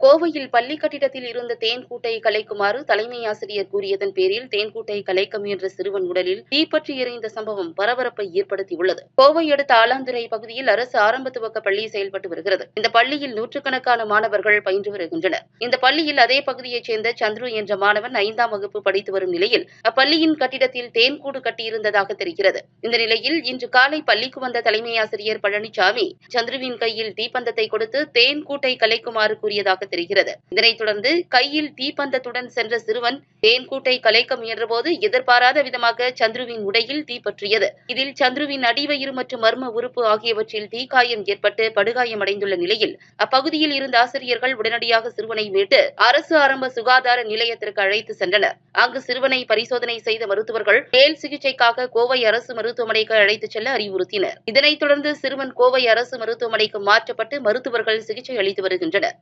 கோவையில் பள்ளி கட்டிடத்தில் இருந்த தேன் கூட்டை கலைக்குமாறு தலைமை ஆசிரியர் கூறியதன் பேரில் தேன் கூட்டை கலைக்க முயன்ற சிறுவன் உடலில் தீப்பற்றி எறிந்த சம்பவம் பரபரப்பை ஏற்படுத்தியுள்ளது. கோவை அடுத்த ஆலாந்துறை பகுதியில் அரசு ஆரம்ப துவக்க பள்ளி செயல்பட்டு வருகிறது. இந்த பள்ளியில் நூற்றுக்கணக்கான மாணவர்கள் பயின்று வருகின்றனர். இந்த பள்ளியில் அதே பகுதியைச் சேர்ந்த சந்துரு என்ற மாணவன் ஐந்தாம் வகுப்பு படித்து வரும் நிலையில் அப்பள்ளியின் கட்டிடத்தில் தேன்கூடு கட்டியிருந்ததாக தெரிகிறது. இந்த நிலையில் இன்று காலை பள்ளிக்கு வந்த தலைமை ஆசிரியர் பழனிசாமி சந்துருவின் கையில் தீப்பந்தத்தை கொடுத்து தேன் கூட்டை கலைக்குமாறு கூறியதாக தெரிகிறது. இதனைத் தொடர்ந்து கையில் தீப்பந்தத்துடன் சென்ற சிறுவன் தேன்கூட்டை கலைக்க முயன்றபோது எதிர்பாராத விதமாக சந்துருவின் உடையில் தீப்பற்றியது இதில் சந்துருவின் அடிவயிறு மற்றும் மர்ம உறுப்பு ஆகியவற்றில் தீக்காயம் ஏற்பட்டு படுகாயமடைந்துள்ள நிலையில் அப்பகுதியில் இருந்த ஆசிரியர்கள் உடனடியாக சிறுவனை மீட்டு அரசு ஆரம்ப சுகாதார நிலையத்திற்கு அழைத்து சென்றனர். அங்கு சிறுவனை பரிசோதனை செய்த மருத்துவர்கள் மேல் சிகிச்சைக்காக கோவை அரசு மருத்துவமனைக்கு அழைத்துச் செல்ல அறிவுறுத்தினர். இதனைத் தொடர்ந்து சிறுவன் கோவை அரசு மருத்துவமனைக்கு மாற்றப்பட்டு மருத்துவர்கள் சிகிச்சை அளித்து வருகின்றனர்.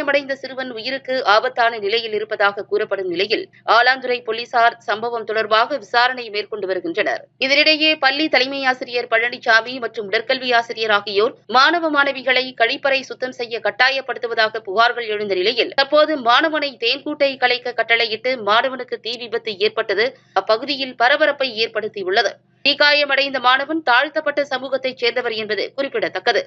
காயமடைந்த சிறுவன் உயிருக்கு ஆபத்தான நிலையில் இருப்பதாக கூறப்படும் நிலையில் ஆலாந்துறை போலீசார் சம்பவம் தொடர்பாக விசாரணை மேற்கொண்டு வருகின்றனர். இதனிடையே பள்ளி தலைமை ஆசிரியர் பழனிசாமி மற்றும் உடற்கல்வி ஆசிரியர் ஆகியோர் மாணவ மாணவிகளை கழிப்பறை சுத்தம் செய்ய கட்டாயப்படுத்துவதாக புகார்கள் எழுந்த நிலையில் தற்போது மாணவனை தேன்கூட்டை கலைக்க கட்டளையிட்டு மாணவனுக்கு தீ விபத்து ஏற்பட்டது அப்பகுதியில் பரபரப்பை ஏற்படுத்தியுள்ளது. தீக்காயமடைந்த மாணவன் தாழ்த்தப்பட்ட சமூகத்தைச் சேர்ந்தவர் என்பது குறிப்பிடத்தக்கது.